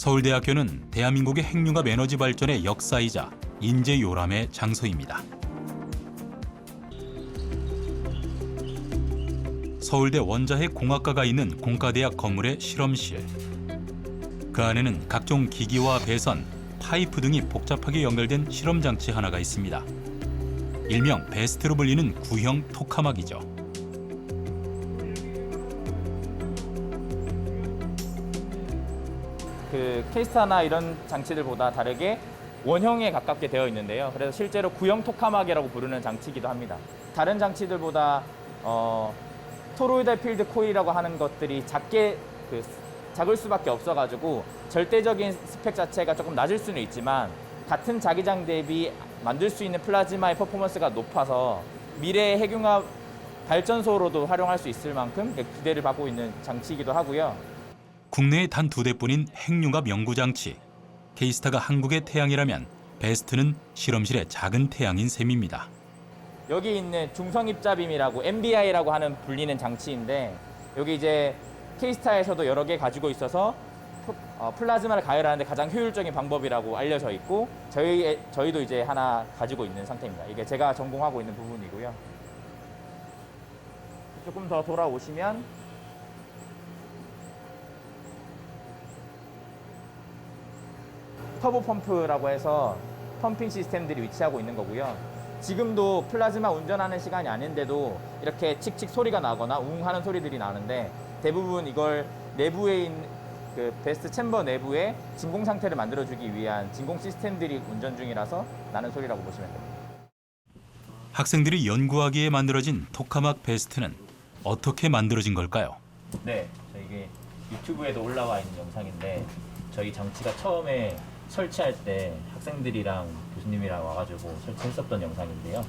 서울대학교는 대한민국의 핵융합 에너지 발전의 역사이자 인재 요람의 장소입니다. 서울대 원자핵 공학과가 있는 공과대학 건물의 실험실. 그 안에는 각종 기기와 배선, 파이프 등이 복잡하게 연결된 실험 장치 하나가 있습니다. 일명 베스트로 불리는 구형 토카막이죠. 그 케이스타나 이런 장치들보다 다르게 원형에 가깝게 되어 있는데요. 그래서 실제로 구형 토카막이라고 부르는 장치이기도 합니다. 다른 장치들보다 어, 토로이달 필드 코일이라고 하는 것들이 작게 그 작을 수밖에 없어가지고 절대적인 스펙 자체가 조금 낮을 수는 있지만 같은 자기장 대비 만들 수 있는 플라즈마의 퍼포먼스가 높아서 미래의 핵융합 발전소로도 활용할 수 있을 만큼 기대를 받고 있는 장치이기도 하고요. 국내에 단 두 대뿐인 핵융합 연구 장치. 케이스타가 한국의 태양이라면 베스트는 실험실의 작은 태양인 셈입니다. 여기 있는 중성 입자빔이라고 MBI라고 하는 불리는 장치인데 여기 이제 케이스타에서도 여러 개 가지고 있어서 프- 어, 플라즈마를 가열하는데 가장 효율적인 방법이라고 알려져 있고 저희 저희도 이제 하나 가지고 있는 상태입니다. 이게 제가 전공하고 있는 부분이고요. 조금 더 돌아오시면 터보 펌프라고 해서 펌핑 시스템들이 위치하고 있는 거고요. 지금도 플라즈마 운전하는 시간이 아닌데도 이렇게 칙칙 소리가 나거나 웅 하는 소리들이 나는데 대부분 이걸 내부에 있는 그 베스트 챔버 내부에 진공 상태를 만들어주기 위한 진공 시스템들이 운전 중이라서 나는 소리라고 보시면 됩니다. 학생들이 연구하기에 만들어진 토카막 베스트는 어떻게 만들어진 걸까요? 네, 저 이게 유튜브에도 올라와 있는 영상인데 저희 장치가 처음에 설치할 때 학생들이랑 교수님이랑 와가지고 설치했었던 영상인데요.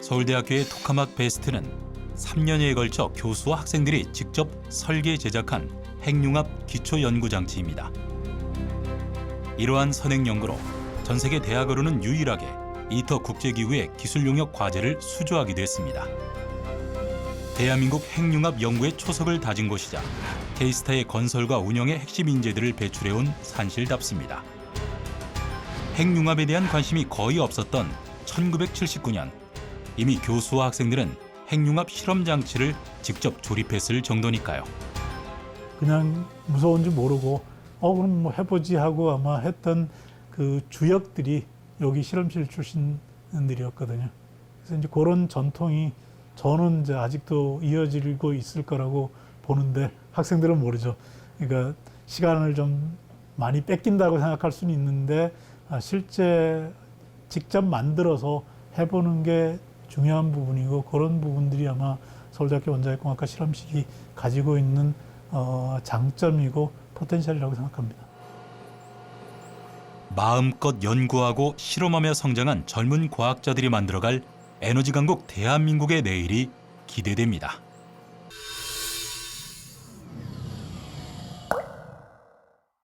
서울대학교의 토카막 베스트는 3년여에 걸쳐 교수와 학생들이 직접 설계 제작한 핵융합 기초 연구 장치입니다. 이러한 선행 연구로 전 세계 대학으로는 유일하게 이터 국제기구의 기술 용역 과제를 수주하기도 했습니다. 대한민국 핵융합 연구의 초석을 다진 곳이자 케이스타의 건설과 운영의 핵심 인재들을 배출해온 산실답습니다. 핵융합에 대한 관심이 거의 없었던 1979년 이미 교수와 학생들은 핵융합 실험 장치를 직접 조립했을 정도니까요. 그냥 무서운 줄 모르고 어 그럼 뭐 해보지 하고 아마 했던 그 주역들이 여기 실험실 출신들이었거든요. 그래서 이제 그런 전통이 저는 이제 아직도 이어지고 있을 거라고 보는데 학생들은 모르죠. 그러니까 시간을 좀 많이 뺏긴다고 생각할 수는 있는데 아, 실제 직접 만들어서 해보는 게 중요한 부분이고 그런 부분들이 아마 서울대학교 원자핵공학과 실험실이 가지고 있는 어, 장점이고 포텐셜이라고 생각합니다. 마음껏 연구하고 실험하며 성장한 젊은 과학자들이 만들어갈 에너지 강국 대한민국의 내일이 기대됩니다.